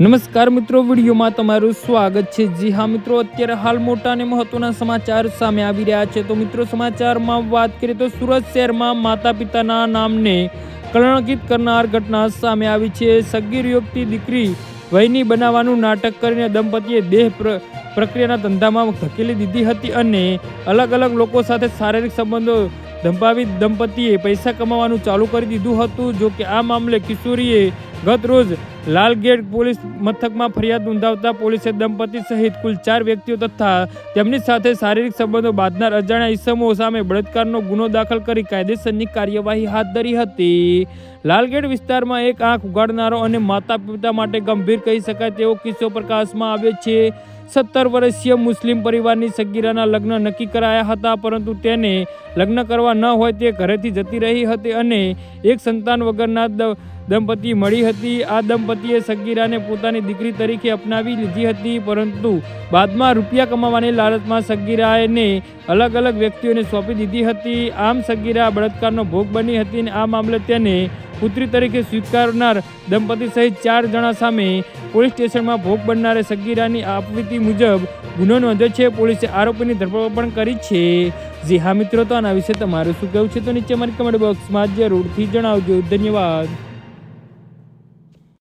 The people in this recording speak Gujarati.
નમસ્કાર મિત્રો, વિડીયોમાં તમારું સ્વાગત છે. જી હા મિત્રો, અત્યારે હાલ મોટા અને મહત્વના સમાચાર સામે આવી રહ્યા છે. તો મિત્રો, સમાચારમાં વાત કરીએ તો સુરત શહેરમાં માતા પિતાના નામને કલંકિત કરનાર ઘટના સામે આવી છે. સગીર યુવતી દીકરી વયની બનાવવાનું નાટક કરીને દંપતીએ દેહ પ્ર- પ્રક્રિયાના ધંધામાં ધકેલી દીધી હતી અને અલગ અલગ લોકો સાથે શારીરિક સંબંધો દંપાવી દંપતીએ પૈસા કમાવાનું ચાલુ કરી દીધું હતું. જો કે આ મામલે કિશોરીએ ગત રોજ લાલગેટ પોલીસ મથકમાં ફરિયાદ નોંધાવતા પોલીસે દંપતી સહિત કુલ ચાર વ્યક્તિઓ તથા તેમની સાથે શારીરિક સંબંધો બાંધનાર અજાણ્યા ઇસમો સામે બળાત્કારનો ગુનો દાખલ કરી કાયદેસરની કાર્યવાહી હાથ ધરી હતી. લાલગેટ વિસ્તારમાં એક આંખ ઉગાડનારો અને માતા પિતા માટે ગંભીર કહી શકાય તેવો કિસ્સો પ્રકાશમાં આવ્યો છે. સત્તર વર્ષીય મુસ્લિમ પરિવારની સગીરાના લગ્ન નક્કી કરાયા હતા, પરંતુ તેને લગ્ન કરવા ન હોય તે ઘરેથી જતી રહી હતી અને એક સંતાન વગરના દંપતી મળી હતી. આ દંપતીએ સગીરાને પોતાની દીકરી તરીકે અપનાવી લીધી હતી, પરંતુ બાદમાં રૂપિયા કમાવાની લાલચમાં સગીરાને અલગ અલગ વ્યક્તિઓને સોંપી દીધી હતી. આમ સગીરા બળાત્કારનો ભોગ બની હતી અને આ મામલે તેને પુત્રી તરીકે સ્વીકારનાર દંપતી સહિત ચાર જણા સામે પોલીસ સ્ટેશનમાં ભોગ બનનારે સગીરાની આપવીતી મુજબ ગુનો નોંધ્યો છે. પોલીસે આરોપીની ધરપકડ પણ કરી છે. જી હા મિત્રો, તો આના વિશે તમારું શું કહેવું છે? તો નીચે મારી કમેન્ટ બોક્સમાં જરૂરથી જણાવજો. ધન્યવાદ.